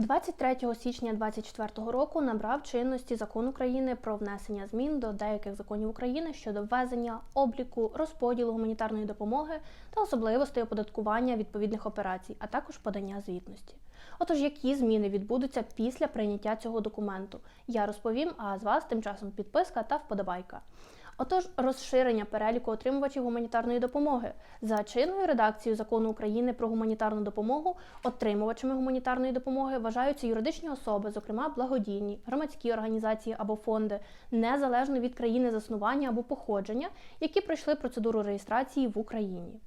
23 січня 2024 року набрав чинності закон України про внесення змін до деяких законів України щодо ввезення, обліку, розподілу гуманітарної допомоги та особливостей оподаткування відповідних операцій, а також подання звітності. Отож, які зміни відбудуться після прийняття цього документу, я розповім. А з вас тим часом підписка та вподобайка. Отож, розширення переліку отримувачів гуманітарної допомоги за чинною редакцією закону України про гуманітарну допомогу отримувачами гуманітарної допомоги вважаються юридичні особи, зокрема благодійні, громадські організації або фонди, незалежно від країни заснування або походження, які пройшли процедуру реєстрації в Україні.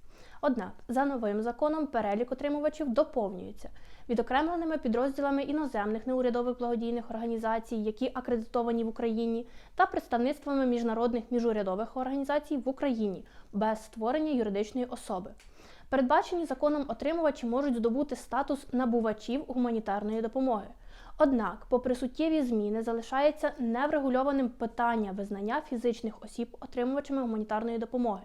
Однак, за новим законом перелік отримувачів доповнюється відокремленими підрозділами іноземних неурядових благодійних організацій, які акредитовані в Україні, та представництвами міжнародних міжурядових організацій в Україні без створення юридичної особи. Передбачені законом отримувачі можуть здобути статус набувачів гуманітарної допомоги. Однак, попри суттєві зміни, залишається неврегульованим питання визнання фізичних осіб отримувачами гуманітарної допомоги.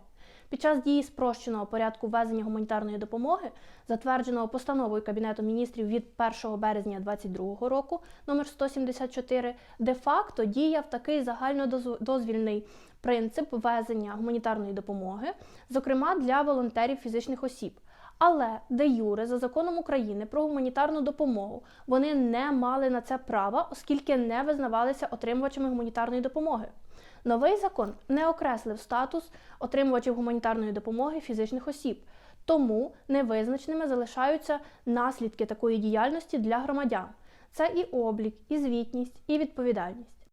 Під час дії спрощеного порядку ввезення гуманітарної допомоги, затвердженого постановою Кабінету міністрів від 1 березня 2022 року, номер 174, де-факто діяв такий загальнодозвільний принцип ввезення гуманітарної допомоги, зокрема для волонтерів фізичних осіб. Але де юре за законом України про гуманітарну допомогу вони не мали на це права, оскільки не визнавалися отримувачами гуманітарної допомоги. Новий закон не окреслив статус отримувачів гуманітарної допомоги фізичних осіб, тому невизначеними залишаються наслідки такої діяльності для громадян. Це і облік, і звітність, і відповідальність.